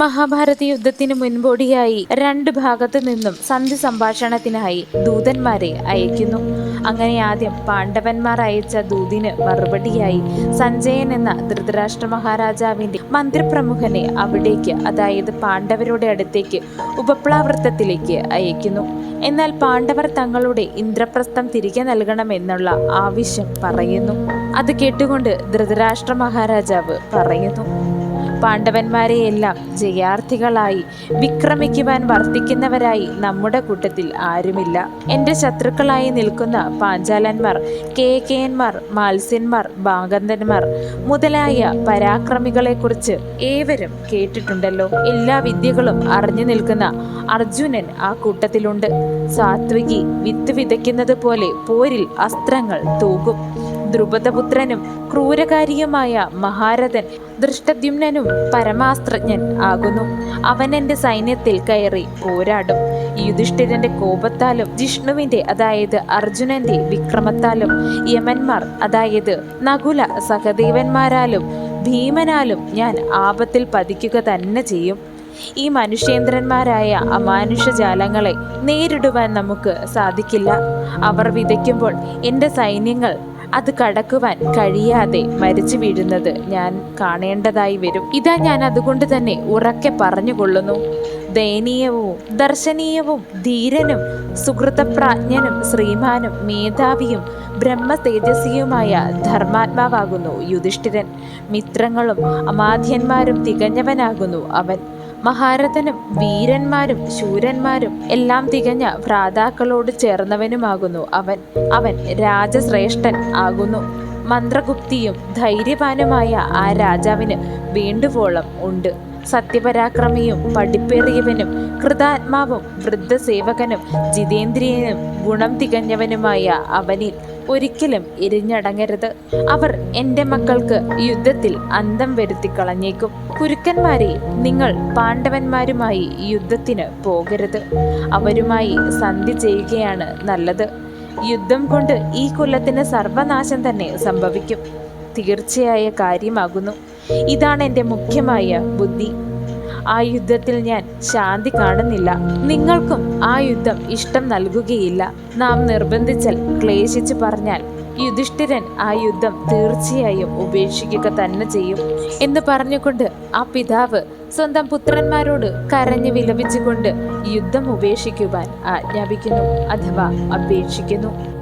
മഹാഭാരത യുദ്ധത്തിന് മുൻപോടിയായി രണ്ട് ഭാഗത്തു നിന്നും സന്ധി സംഭാഷണത്തിനായി ദൂതന്മാരെ അയക്കുന്നു. അങ്ങനെ ആദ്യം പാണ്ഡവന്മാർ അയച്ച ദൂതിന് മറുപടിയായി സഞ്ജയൻ എന്ന ധൃതരാഷ്ട്ര മഹാരാജാവിന്റെ മന്ത്രിപ്രമുഖനെ അവിടേക്ക് അതായത് പാണ്ഡവരുടെ അടുത്തേക്ക് ഉപപ്ലാവൃത്തത്തിലേക്ക് അയക്കുന്നു. എന്നാൽ പാണ്ഡവർ തങ്ങളുടെ ഇന്ദ്രപ്രസ്ഥം തിരികെ നൽകണമെന്നുള്ള ആവശ്യം പറയുന്നു. അത് കേട്ടുകൊണ്ട് ധൃതരാഷ്ട്ര മഹാരാജാവ് പറയുന്നു. പാണ്ഡവന്മാരെയെല്ലാം ജയാർത്ഥികളായി വിക്രമിക്കുവാൻ വർത്തിക്കുന്നവരായി നമ്മുടെ കൂട്ടത്തിൽ ആരുമില്ല. എന്റെ ശത്രുക്കളായി നിൽക്കുന്ന പാഞ്ചാലന്മാർ കേകയന്മാർ മാത്സ്യന്മാർ ഭാഗന്ധന്മാർ മുതലായ പരാക്രമികളെക്കുറിച്ച് ഏവരും കേട്ടിട്ടുണ്ടല്ലോ. എല്ലാ വിദ്യകളും അറിഞ്ഞു നിൽക്കുന്ന അർജുനൻ ആ കൂട്ടത്തിലുണ്ട്. സാത്വികി വിത്ത് വിതയ്ക്കുന്നത് പോലെ പോരിൽ അസ്ത്രങ്ങൾ തൂകും. ദ്രുപദപുത്രനും ക്രൂരകാരിയുമായ മഹാരഥൻ ദൃഷ്ടദ്യുമ്നനും പരമാസ്ത്രജ്ഞൻ ആകുന്നു. അവൻ എന്റെ സൈന്യത്തിൽ കയറി പോരാടും. യുധിഷ്ഠിരന്റെ കോപത്താലും ജിഷ്ണുവിന്റെ അതായത് അർജുനന്റെ വിക്രമത്താലും യമന്മാർ അതായത് നകുല സഹദേവന്മാരാലും ഭീമനാലും ഞാൻ ആപത്തിൽ പതിക്കുക തന്നെ ചെയ്യും. ഈ മനുഷ്യേന്ദ്രന്മാരായ അമാനുഷജാലങ്ങളെ നേരിടുവാൻ നമുക്ക് സാധിക്കില്ല. അവർ വിതയ്ക്കുമ്പോൾ എന്റെ സൈന്യങ്ങൾ അത് കടക്കുവാൻ കഴിയാതെ മരിച്ചു വീഴുന്നത് ഞാൻ കാണേണ്ടതായി വരും. ഇതാ ഞാൻ അതുകൊണ്ട് തന്നെ ഉറക്കെ പറഞ്ഞുകൊള്ളുന്നു. ദയനീയവും ദർശനീയവും ധീരനും സുഹൃതപ്രാജ്ഞനും ശ്രീമാനും മേധാവിയും ബ്രഹ്മ തേജസ്വിയുമായ ധർമാത്മാവാകുന്നു യുധിഷ്ഠിരൻ. മിത്രങ്ങളും അമാധ്യന്മാരും തികഞ്ഞവനാകുന്നു അവൻ. മഹാരഥനും വീരന്മാരും ശൂരന്മാരും എല്ലാം തികഞ്ഞ ഭ്രാതാക്കളോട് ചേർന്നവനുമാകുന്നു അവൻ. അവൻ രാജശ്രേഷ്ഠൻ ആകുന്നു. മന്ത്രഗുപ്തിയും ധൈര്യവാനുമായ ആ രാജാവിന് വേണ്ടുവോളം ഉണ്ട്. സത്യപരാക്രമിയും പഠിപ്പേറിയവനും കൃതാത്മാവും വൃദ്ധസേവകനും ജിതേന്ദ്രിയനും ഗുണം തികഞ്ഞവനുമായ അവനിൽ ഒരിക്കലും എരിഞ്ഞടങ്ങരുത്. അവർ എന്റെ മക്കൾക്ക് യുദ്ധത്തിൽ അന്തം വരുത്തി കളഞ്ഞേക്കും കുരുക്കന്മാരെ നിങ്ങൾ പാണ്ഡവന്മാരുമായി യുദ്ധത്തിന് പോകരുത്. അവരുമായി സന്ധി ചെയ്യുകയാണ് നല്ലത്. യുദ്ധം കൊണ്ട് ഈ കൊല്ലത്തിന് സർവനാശം തന്നെ സംഭവിക്കും. തീർച്ചയായ കാര്യമാകുന്നു. ഇതാണ് എന്റെ മുഖ്യമായ ബുദ്ധി. ആ യുദ്ധത്തിൽ ഞാൻ ശാന്തി കാണുന്നില്ല. നിങ്ങൾക്കും ആ യുദ്ധം ഇഷ്ടം നൽകുകയില്ല. നാം നിർബന്ധിച്ചാൽ ക്ലേശിച്ച് പറഞ്ഞാൽ യുധിഷ്ഠിരൻ ആ യുദ്ധം തീർച്ചയായും ഉപേക്ഷിക്കുക തന്നെ ചെയ്യും എന്ന് പറഞ്ഞുകൊണ്ട് ആ പിതാവ് സ്വന്തം പുത്രന്മാരോട് കരഞ്ഞു വിലപിച്ചുകൊണ്ട് യുദ്ധം ഉപേക്ഷിക്കുവാൻ ആജ്ഞാപിക്കുന്നു അഥവാ അപേക്ഷിക്കുന്നു.